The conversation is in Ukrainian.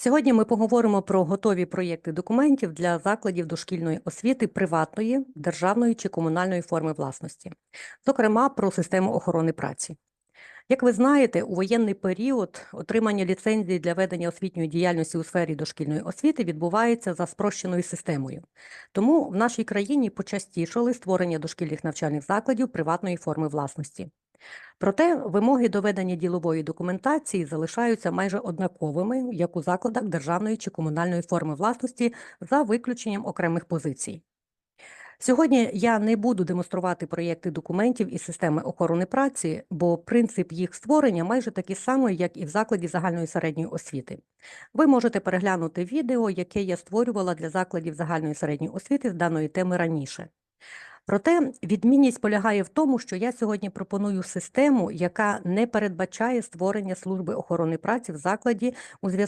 Сьогодні ми поговоримо про готові проєкти документів для закладів дошкільної освіти приватної, державної чи комунальної форми власності, зокрема про систему охорони праці. Як ви знаєте, у воєнний період отримання ліцензії для ведення освітньої діяльності у сфері дошкільної освіти відбувається за спрощеною системою. Тому в нашій країні почастішали створення дошкільних навчальних закладів приватної форми власності. Проте вимоги до ведення ділової документації залишаються майже однаковими, як у закладах державної чи комунальної форми власності, за виключенням окремих позицій. Сьогодні я не буду демонструвати проєкти документів із системи охорони праці, бо принцип їх створення майже такий самий, як і в закладі загальної середньої освіти. Ви можете переглянути відео, яке я створювала для закладів загальної середньої освіти з даної теми раніше. Проте відмінність полягає в тому, що я сьогодні пропоную систему, яка не передбачає створення служби охорони праці в закладі у зв'язку